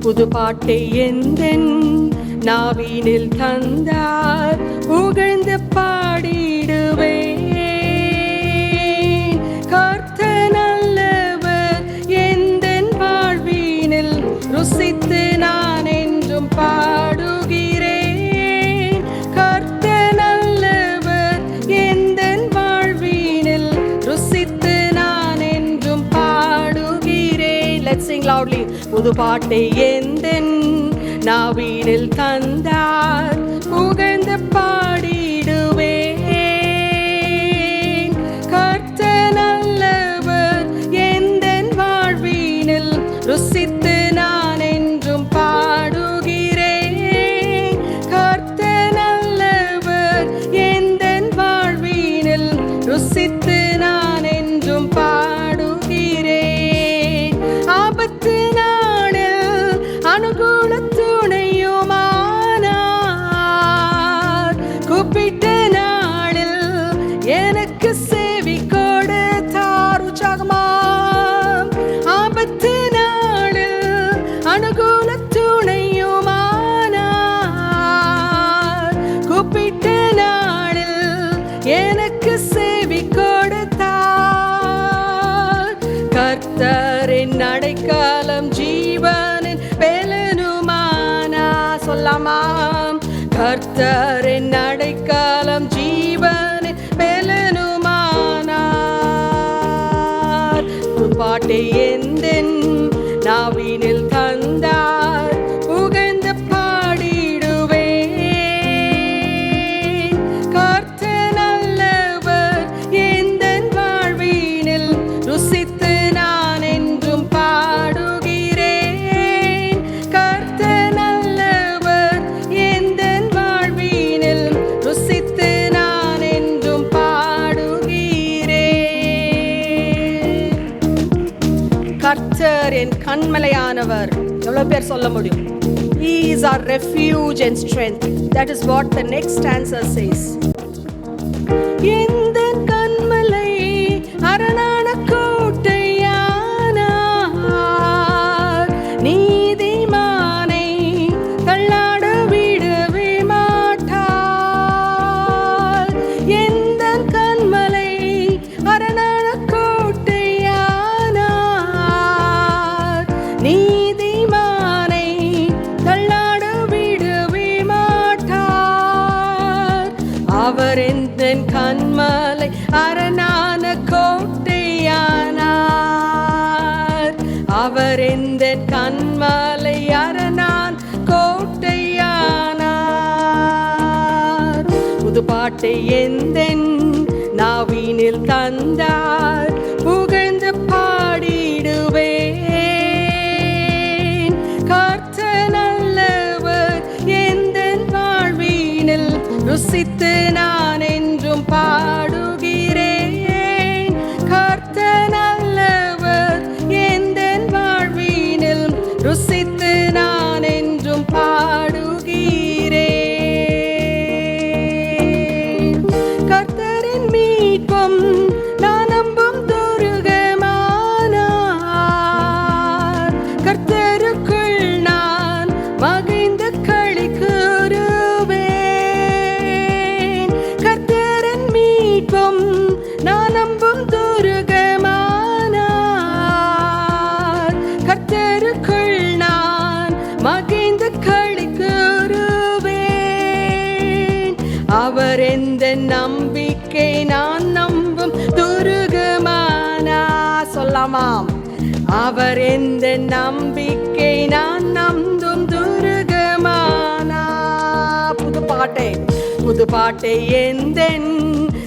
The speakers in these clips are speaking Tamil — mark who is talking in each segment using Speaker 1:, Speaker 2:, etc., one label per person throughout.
Speaker 1: புது பாட்டை எந்தென் நாவீனில் தந்தார் புகழ்ந்து பா Let's புது பாட்டை எந்தென் நாவீரில் தந்தார் புகழ்ந்து பாடி அடைக்காலம் ஜீவனின் பெலனுமானா சொல்லாமாம் கர்த்தரின் அடைக்காலம் ஜீவனின் பெலனுமானார் பாட்டை எந்தன் நாவினில் கர்த்தர் என் கண்மலையானவர் எவ்வளவு பேர் சொல்ல முடியும் He is our refuge and strength. That is what the next stanza says. மறைந்தன் கண்மாலை அரணான கோட்டையானார். அவர் எந்த கண்மாலை அரணான் கோட்டையானார். புது பாட்டை எந்தன் நாவினில் தந்தார். புகழ்ந்து பாடிடுவே கர்த்த நல்லவர் எந்தன் வாழ்வினில் ருசித்து அவர் எந்த நம்பிக்கை நான் நம்பும்? துருகுமானா சொல்லாமாம் அவர் எந்த நம்பிக்கை நான் நம்பும்? துருகுமானா. புது பாட்டை புது பாட்டை எந்த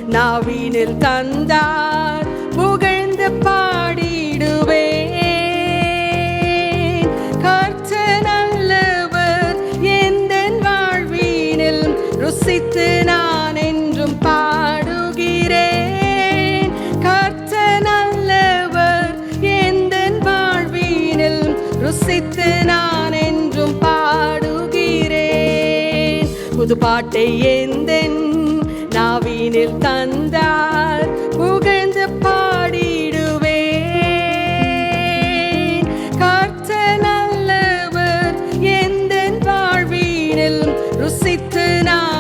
Speaker 1: நாவினில் தந்தார்? புகழ்ந்து பா நேசித்து நான் என்றும் பாடுகிறேன். புது பாட்டை எந்தென் நாவினில் தந்தார். புகழ்ந்து பாடிடுவேன். காற்ற நல்லவர் எந்த வாழ்வினில் ருசித்து நான்